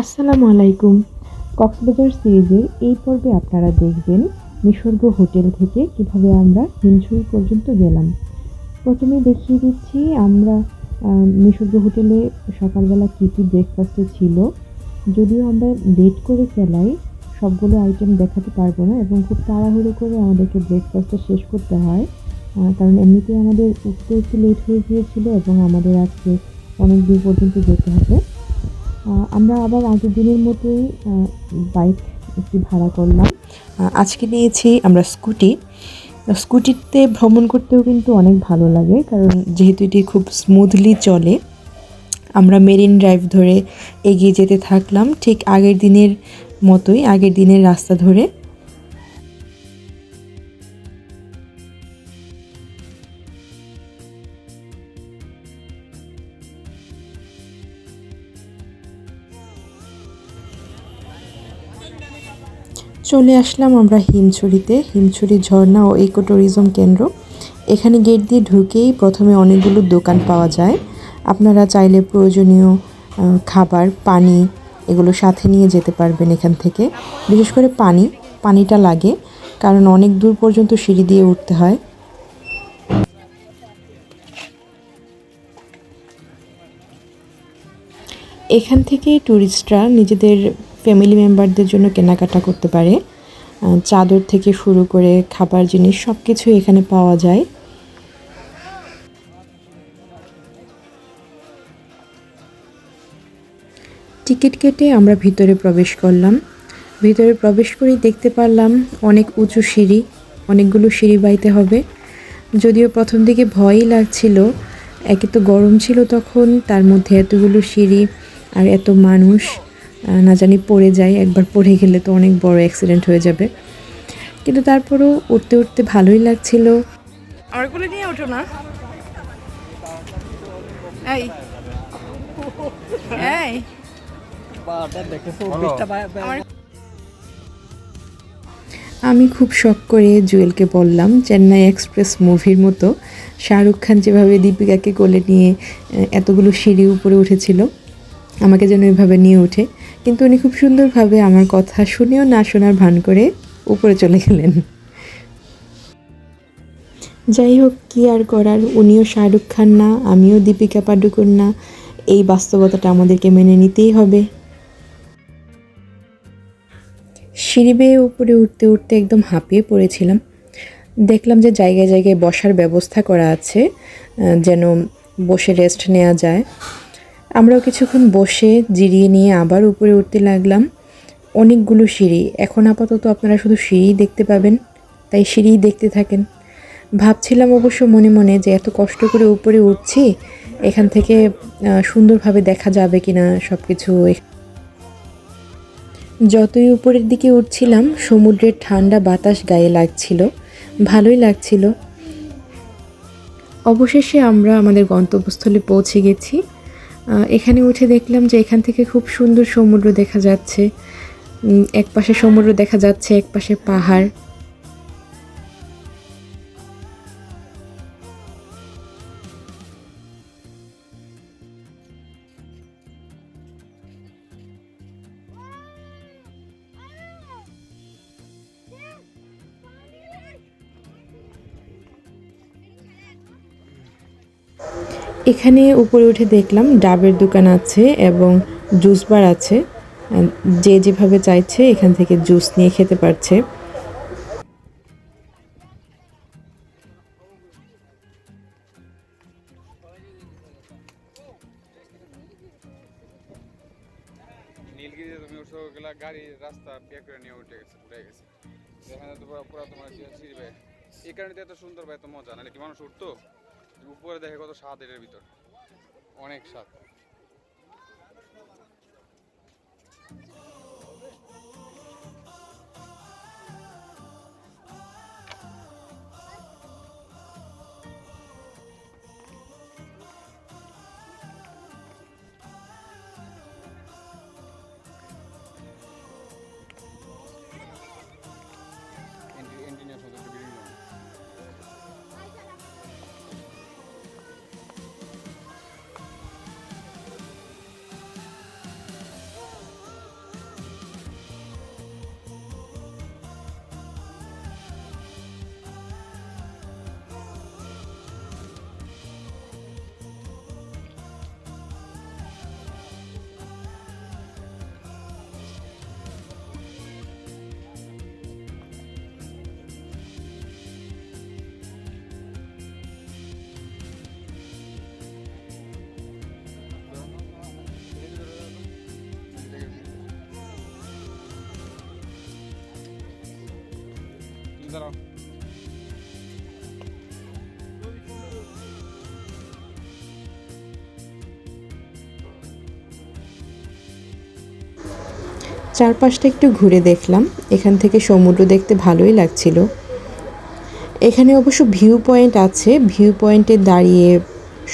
আসসালামু আলাইকুম। কক্সবাজার সিরিজের এই পর্বে আপনারা দেখবেন নিসর্গ হোটেল থেকে কীভাবে আমরা হিমছড়ি পর্যন্ত গেলাম। প্রথমে দেখিয়ে দিচ্ছি, আমরা নিসর্গ হোটেলে সকালবেলা কী কী ব্রেকফাস্টে ছিল। যদিও আমরা লেট করে ফেলাই, সবগুলো আইটেম দেখাতে পারব না এবং খুব তাড়াহুড়ো করে আমাদেরকে ব্রেকফাস্টটা শেষ করতে হয়। কারণ এমনিতেই আমাদের উঠতে একটু লেট হয়ে গিয়েছিল এবং আমাদের আজকে অনেক দূর পর্যন্ত যেতে হবে। আমরা আবার আগের দিনের মতোই বাইক একটি ভাড়া করলাম। আজকে নিয়েছি আমরা স্কুটি। স্কুটিতে ভ্রমণ করতেও কিন্তু অনেক ভালো লাগে, কারণ যেহেতু এটি খুব স্মুথলি চলে, আমরা মেরিন ড্রাইভ ধরে এগিয়ে যেতে থাকলাম। ঠিক আগের দিনের মতোই, আগের দিনের রাস্তা ধরে। চলে আসলাম আমরা হিমছড়িতে। হিমছড়ি, ঝর্ণা ও ইকো ট্যুরিজম কেন্দ্র। এখানে গেট দিয়ে ঢুকেই প্রথমে অনেকগুলো দোকান পাওয়া যায়। আপনারা চাইলে প্রয়োজনীয় খাবার, পানি এগুলো সাথে নিয়ে যেতে পারবেন এখান থেকে। বিশেষ করে পানি, পানিটা লাগে, কারণ অনেক দূর পর্যন্ত সিঁড়ি দিয়ে উঠতে হয়। এখান থেকে ট্যুরিস্টরা নিজেদের ফ্যামিলি মেম্বারদের জন্য কেনাকাটা করতে পারে। চাদর থেকে শুরু করে খাবার জিনিস সব কিছু এখানে পাওয়া যায়। টিকিট কেটে আমরা ভিতরে প্রবেশ করলাম। ভিতরে প্রবেশ করে দেখতে পারলাম অনেক উঁচু সিঁড়ি, অনেকগুলো সিঁড়ি বাইতে হবে। যদিও প্রথম দিকে ভয়ই লাগছিল, একে তো গরম ছিল তখন, তার মধ্যে এতগুলো সিঁড়ি আর এত মানুষ। না জানি পড়ে যাই একবার পড়ে গেলে তো অনেক বড় অ্যাক্সিডেন্ট হয়ে যাবে। কিন্তু তারপরও উঠতে উঠতে ভালোই লাগছিল। আমার কোলে নিয়ে ওঠো না। এই। এই। আমি খুব শখ করে জুয়েলকে বললাম চেন্নাই এক্সপ্রেস মুভির মতো শাহরুখ খান যেভাবে দীপিকাকে কোলে নিয়ে এতগুলো সিঁড়ি উপরে উঠেছিল আমাকে যেন এভাবে নিয়ে ওঠে। কিন্তু উনি খুব সুন্দরভাবে আমার কথা শুনেও না শোনার ভান করে উপরে চলে গেলেন। যাই হোক, কি আর করার? উনিও শাহরুখ খান না, আমিও দীপিকা পাডুকোন না। এই বাস্তবতাটা আমাদেরকে মেনে নিতেই হবে। সিঁড়ি বেয়ে উপরে উঠতে উঠতে একদম হাঁপিয়ে পড়েছিলাম। দেখলাম যে জায়গায় জায়গায় বসার ব্যবস্থা করা আছে যেন বসে রেস্ট নেওয়া যায়। আমরাও কিছুক্ষণ বসে জিরিয়ে নিয়ে আবার উপরে উঠতে লাগলাম। অনেকগুলো সিঁড়ি। এখন আপাতত আপনারা শুধু সিঁড়ি দেখতে পাবেন, তাই সিঁড়ি দেখতে থাকেন। ভাবছিলাম অবশ্য মনে মনে যে এত কষ্ট করে উপরে উঠছি, এখান থেকে সুন্দরভাবে দেখা যাবে কিনা সব কিছু যতই উপরের দিকে উঠছিলাম, সমুদ্রের ঠান্ডা বাতাস গায়ে লাগছিল, ভালোই লাগছিল। অবশেষে আমরা আমাদের গন্তব্যস্থলে পৌঁছে গেছি। এখানে উঠে দেখলাম যে এখান থেকে খুব সুন্দর সমুদ্র দেখা যাচ্ছে। এক পাশে সমুদ্র দেখা যাচ্ছে এক পাশে পাহাড়। এখানে উপরে উঠে দেখলাম ডাবের দোকান আছে এবং জুস বার আছে। যে যেভাবে চাইছে এখান থেকে জুস নিয়ে খেতে পারছে। নীলগিরিতে তুমি রাস্তা নিয়ে উঠে গেছে উঠে গেছে। এখানে তোমার এই কারণে এত সুন্দর ভাই এত মজা, নাহলে কি মানুষ উঠতো? উপরে দেখে কত স্বাদ এটার ভিতর। অনেক স্বাদ। দাঁড়াও। চারপাশটা একটু ঘুরে দেখলাম। এখান থেকে সমুদ্র দেখতে ভালোই লাগছিল। এখানে অবশ্য ভিউ পয়েন্ট আছে। ভিউ পয়েন্টে দাঁড়িয়ে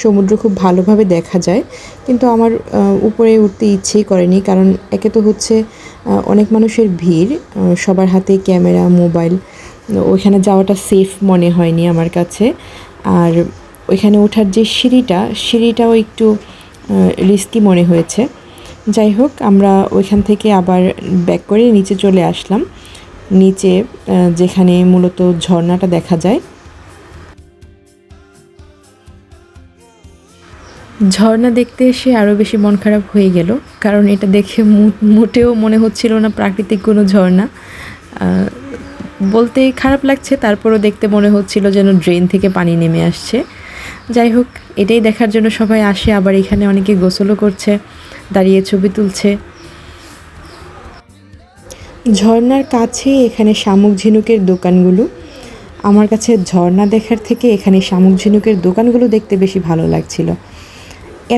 সমুদ্র খুব ভালোভাবে দেখা যায়। কিন্তু আমার উপরে উঠতে ইচ্ছেই করেনি। কারণ একে তো হচ্ছে অনেক মানুষের ভিড়। সবার হাতে ক্যামেরা, মোবাইল ওইখানে যাওয়াটা সেফ মনে হয়নি আমার কাছে। আর ওইখানে ওঠার যে সিঁড়িটা, সিঁড়িটাও একটু রিস্কি মনে হয়েছে। যাই হোক, আমরা ওইখান থেকে আবার ব্যাক করে নিচে চলে আসলাম। নিচে যেখানে মূলত ঝর্ণাটা দেখা যায়। ঝর্ণা দেখতে এসে আরও বেশি মন খারাপ হয়ে গেল। কারণ এটা দেখে মোটেও মনে হচ্ছিল না প্রাকৃতিক কোনো ঝর্ণা। বলতে খারাপ লাগছে, তারপরও দেখতে মনে হচ্ছিল যেন ড্রেন থেকে পানি নেমে আসছে। যাই হোক, এটাই দেখার জন্য সবাই আসে, আবার এখানে অনেকে গোসলও করছে, দাঁড়িয়ে ছবি তুলছে। ঝর্ণার কাছেই এখানে শামুক ঝিনুকের দোকানগুলো। আমার কাছে ঝর্ণা দেখার থেকে এখানে শামুক ঝিনুকের দোকানগুলো দেখতে বেশি ভালো লাগছিল।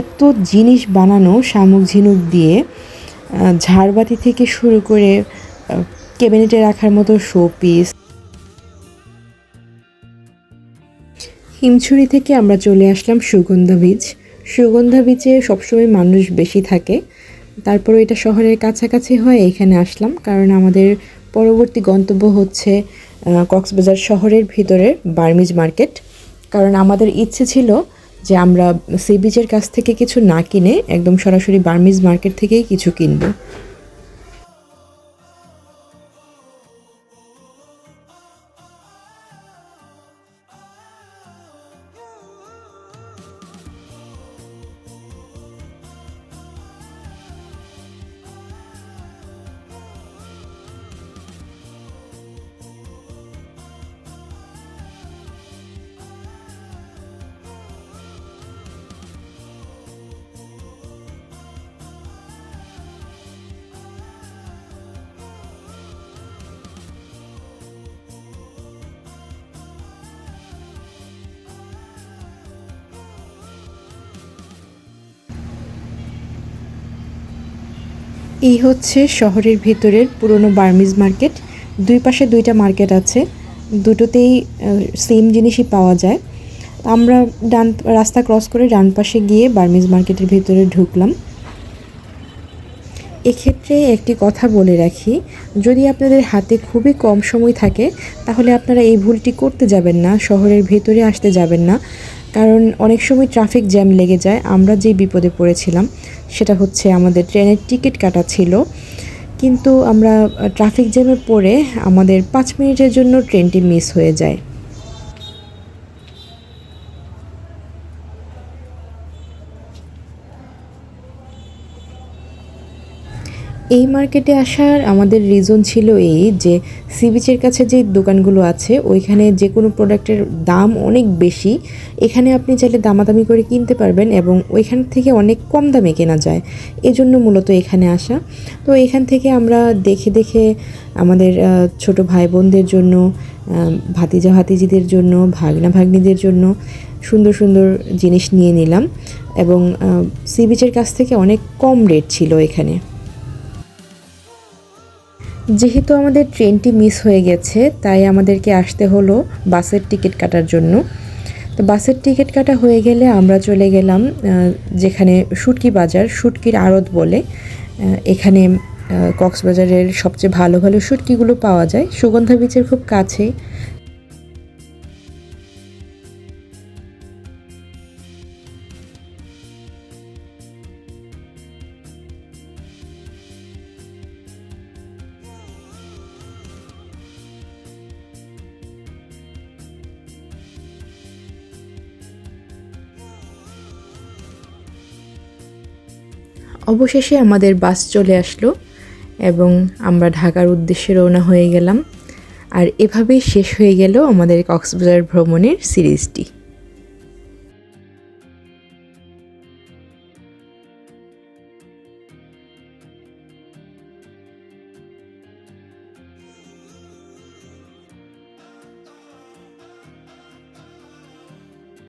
এত জিনিস বানানো শামুক ঝিনুক দিয়ে ঝাড়বাতি থেকে শুরু করে ক্যাবিনেটে রাখার মতো শো পিস হিমছড়ি থেকে আমরা চলে আসলাম সুগন্ধা বীচ সুগন্ধা বিচে সবসময় মানুষ বেশি থাকে। তারপরে এটা শহরের কাছাকাছি হয় এখানে আসলাম কারণ আমাদের পরবর্তী গন্তব্য হচ্ছে কক্সবাজার শহরের ভিতরে বার্মিজ মার্কেট। কারণ আমাদের ইচ্ছে ছিল যে আমরা সি বিচের কাছ থেকে কিছু না কিনে একদম সরাসরি বার্মিজ মার্কেট থেকেই কিছু কিনবো। এই হচ্ছে শহরের ভেতরের পুরনো বার্মিজ মার্কেট। দুই পাশে দুইটা মার্কেট আছে। দুটোতেই সেম জিনিসই পাওয়া যায়। আমরা ডান, রাস্তা ক্রস করে ডান পাশে গিয়ে বার্মিজ মার্কেটের ভিতরে ঢুকলাম। এক্ষেত্রে একটি কথা বলে রাখি, যদি আপনাদের হাতে খুবই কম সময় থাকে, তাহলে আপনারা এই ভুলটি করতে যাবেন না, শহরের ভেতরে আসতে যাবেন না। কারণ অনেক সময় ট্রাফিক জ্যাম লেগে যায়, আমরা যে বিপদে পড়েছিলাম, সেটা হচ্ছে আমাদের ট্রেনের টিকিট কাটা ছিল। কিন্তু আমরা ট্রাফিক জ্যামে পড়ে আমাদের পাঁচ মিনিটের জন্য ট্রেনটি মিস হয়ে যায়। এই মার্কেটে আসার আমাদের রিজন ছিল এই যে সি বিচের কাছে যে দোকানগুলো আছে, ওইখানে যে কোনো প্রোডাক্টের দাম অনেক বেশি। এখানে আপনি চাইলে দামাদামি করে কিনতে পারবেন এবং ওইখান থেকে অনেক কম দামে কেনা যায়। এজন্য মূলত এখানে আসা। তো এখান থেকে আমরা দেখে দেখে আমাদের ছোট ভাই বোনদের জন্য ভাতিজা ভাতিজিদের জন্য, ভাগনা ভাগ্নিদের জন্য সুন্দর সুন্দর জিনিস নিয়ে নিলাম এবং সি বিচের কাছ থেকে অনেক কম রেট ছিল এখানে। যেহেতু আমাদের ট্রেনটি মিস হয়ে গেছে, তাই আমাদেরকে আসতে হলো বাসের টিকিট কাটার জন্য। তো বাসের টিকিট কাটা হয়ে গেলে আমরা চলে গেলাম যেখানে শুটকি বাজার, শুটকির আড়ত বলে। এখানে কক্সবাজারের সবচেয়ে ভালো ভালো শুটকিগুলো পাওয়া যায়। সুগন্ধা বিচের খুব কাছেই। অবশেষে আমাদের বাস চলে আসলো এবং আমরা ঢাকার উদ্দেশ্যে রওনা হয়ে গেলাম। আর এভাবেই শেষ হয়ে গেল আমাদের কক্সবাজার ভ্রমণের সিরিজটি।